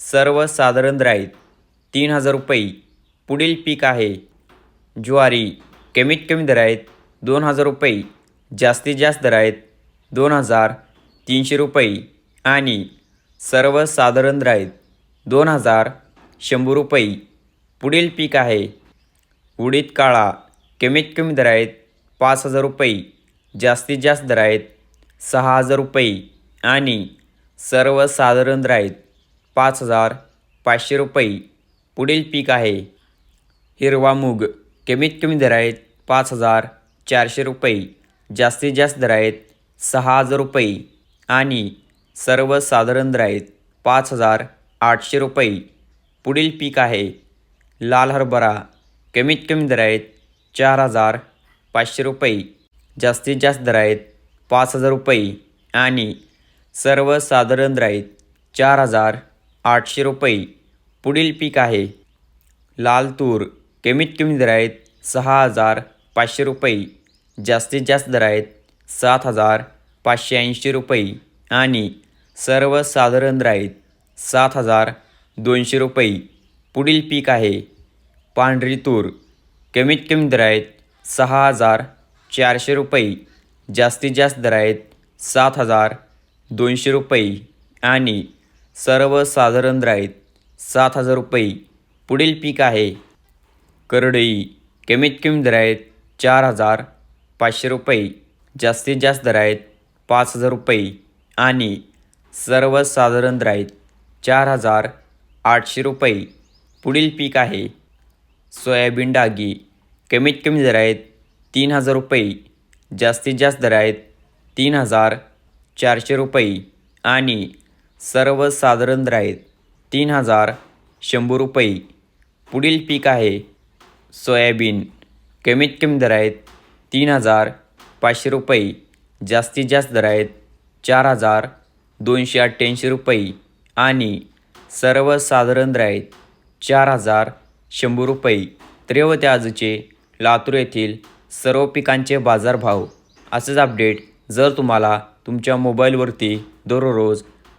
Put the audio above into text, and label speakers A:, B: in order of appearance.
A: सर्वसाधारण साधारण आहेत तीन हजार रुपये. पुढील पीक आहे. ज्वारी कमीत कमी दर आहेत दोन हजार रुपये. जास्तीत जास्त दर आहेत दोन हजार तीनशे रुपये. आणि सर्वसाधारण साधारण आहेत दोन हजार शंभर रुपये. पुढील पीक आहे. उडीद काळा कमीत कमी दर आहेत पाच हजार रुपये. जास्तीत जास्त दर आहेत सहा हजार रुपये. आणि सर्वसाधारण साधारण आहेत पाच हजार पाचशे रुपये. पुढील पीक आहे. हिरवा मूग. कमीत कमी दर आहेत पाच हजार चारशे रुपये. जास्तीत जास्त दर आहेत सहा हजार रुपये. आणि सर्वसाधारण दर आहेत पाच हजार आठशे रुपये. पुढील पीक आहे लाल हरभरा. कमीत कमी दर आहेत चार हजार पाचशे रुपये. जास्तीत जास्त दर आहेत पाच हजार रुपये. आणि सर्वसाधारण दर आहेत चार हजार आठशे रुपये. पुढील पीक आहे. लाल तूर कमीत कमी दर आहेत सहा हजार पाचशे रुपये. जास्तीत जास्त दर आहेत सात हजार पाचशे ऐंशी रुपये. आणि सर्वसाधारण दर आहेत सात हजार दोनशे रुपये. पुढील पीक आहे. पांढरी तूर कमीत कमी दर आहेत सहा हजार चारशे रुपये. जास्तीत जास्त दर आहेत सात हजार दोनशे रुपये. आणि सर्वसाधारण दर सात हजार रुपये पुढील पीक आहे. करडई कमीत कमी दर आहेत चार हजार पाचशे रुपये जास्तीत जास्त दर आहेत पाच हजार रुपये आणि सर्वसाधारण दर आहेत चार हजार आठशे रुपये पुढील पीक आहे. सोयाबीन डागी कमीत कमी दर आहेत तीन हजार रुपये जास्तीत जास्त दर आहेत तीन हजार चारशे रुपये आणि सर्वसाधारण दर आहेत तीन हजार शंभर रुपये. पुढील पीक आहे सोयाबीन. कमीत कमी दर आहेत तीन हजार पाचशे रुपये. जास्तीत जास्त दर आहेत चार हजार दोनशे अठ्ठ्याऐंशी रुपये. आणि सर्वसाधारण दर आहेत चार हजार शंभर रुपये. त्रेवते आजचे लातूर येथील सर्व पिकांचे बाजारभाव. असेच अपडेट जर तुम्हाला तुमच्या मोबाईलवरती दररोज